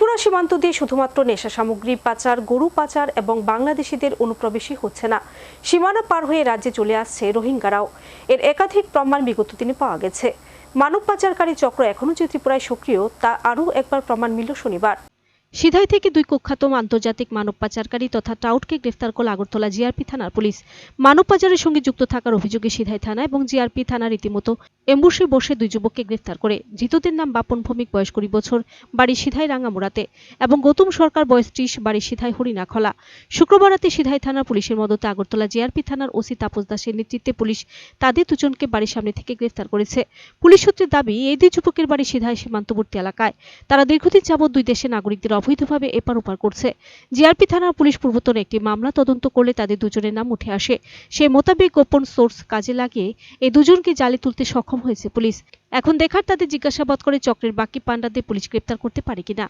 ত্রিপুরা সীমান্ত দিয়ে শুধুমাত্র নেশা সামগ্রী পাচার, গরু পাচার এবং বাংলাদেশিদের অনুপ্রবেশই হচ্ছে না। সীমানা পার হয়ে রাজ্যে চলে আসছে রোহিঙ্গারাও। এর একাধিক প্রমাণ বিগত দিনে পাওয়া গেছে। মানব পাচারকারী চক্র এখনও যে ত্রিপুরায় সক্রিয়, তা আরও একবার প্রমাণ মিলল শনিবার। সিধাই থেকে দুই কুখ্যাত আন্তর্জাতিক মানব পাচারকারী তথা টাউটকে গ্রেফতার করল আগরতলা জিআরপি থানার পুলিশ। মানব পাচারের সঙ্গে যুক্ত থাকার অভিযোগে সিধাই থানা এবং জিআরপি থানা রীতিমতো এম্বুসে বসে দুই যুবককে গ্রেফতার করে। ধৃতদের নাম বাপন ভৌমিক, বয়স কুড়ি বছর, বাড়ি সিধাই রাঙ্গামুড়াতে এবং গৌতম সরকার, বয়স ত্রিশ, বাড়ি সিধাই হরিণাখলা শুক্রবার রাতে সিধাই থানার পুলিশের মদতে আগরতলা জিআরপি থানার ওসি তাপস দাসের নেতৃত্বে পুলিশ তাদের দুজনকে বাড়ির সামনে থেকে গ্রেফতার করেছে। পুলিশ সূত্রের দাবি, এই দুই যুবকের বাড়ি সিধাই সীমান্তবর্তী এলাকায়। তারা দীর্ঘদিন যাবৎ দুই দেশের নাগরিকদের অবৈধভাবে এপার ওপার করছে। জিআরপি থানার পুলিশ পূর্বতন একটি মামলা তদন্ত করলে তাদের দুজনের নাম উঠে আসে। সে মোতাবেক গোপন সোর্স কাজে লাগিয়ে এই দুজনকে জালে তুলতে সক্ষম হয়েছে পুলিশ। এখন দেখার তাদের জিজ্ঞাসাবাদ করে চক্রের বাকি পান্ডাদের পুলিশ গ্রেপ্তার করতে পারে কিনা।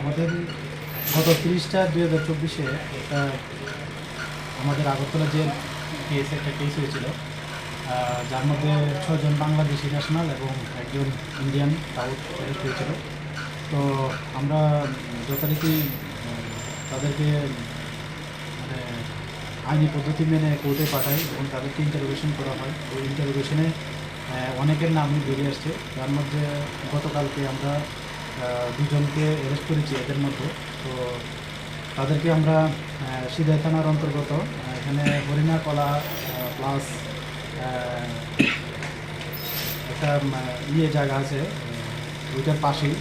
আমাদের গত তিরিশটা দুই হাজার চব্বিশে একটা আমাদের আগরতলা যে কেস একটা কেস হয়েছিল যার মধ্যে ছজন বাংলাদেশি ন্যাশনাল এবং একজন ইন্ডিয়ান সাউথ হয়েছিল তো আমরা যথারীতি তাদেরকে মানে আইনি পদ্ধতি মেনে কোর্টে পাঠাই এবং তাদেরকে ইন্টারোগেশন করা হয়। ওই ইন্টারোগেশনে অনেকের নামই বেরিয়ে আসছে। তার মধ্যে গতকালকে আমরা দুজনকে অ্যারেস্ট করেছি এদের মধ্যে। তো তাদেরকে আমরা সিধাই থানার অন্তর্গত এখানে হরিণা কলা প্লাস একটা ইয়ে জায়গা আছে ওইটার পাশেই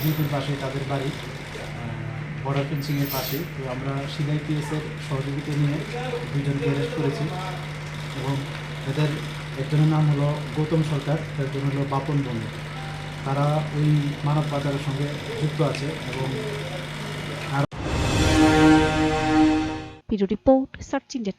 ডিউটির পাশেই তাদের বাড়ি বর্ডার ফেন্সিংয়ের পাশে তো আমরা সিধাই পিএসের সহযোগিতা নিয়ে দুজনকে অ্যারেস্ট করেছি এবং এদের একজনের নাম হলো গৌতম সরকার একজন হলো বাপন বন্ধু তারা ওই মানব বাজারের সঙ্গে যুক্ত আছে এবং রিপোর্ট সার্চ ইন্ডিয়া